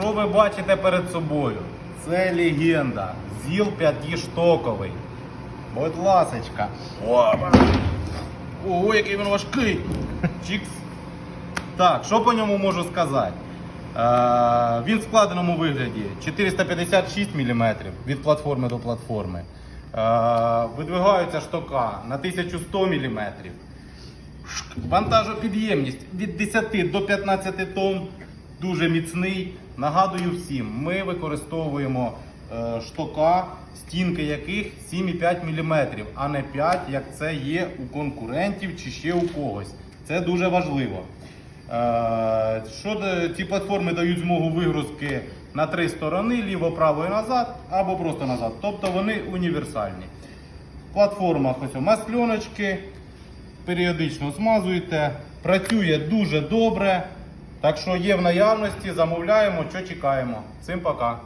Що ви бачите перед собою? Це легенда. ЗІЛ 5-штоковий. Будь ласочка. Опа. Ого, який він важкий. Чікс. Так, що по ньому можу сказати? Е, він в складеному вигляді 456 мм від платформи до платформи. Е, видвигаються штока на 1100 мм. Вантажопідємність від 10 до 15 тонн. Дуже міцний. Нагадую всім, ми використовуємо е, штока, стінки яких 7,5 мм, а не 5, як це є у конкурентів чи ще у когось. Це дуже важливо. Е, Що ці платформи дають змогу вигрузки на три сторони, ліво, право і назад, або просто назад. Тобто вони універсальні. В платформах ось масльоночки, періодично змазуєте. Працює дуже добре. Так що є в наявності, замовляємо, що чекаємо. Всім пока.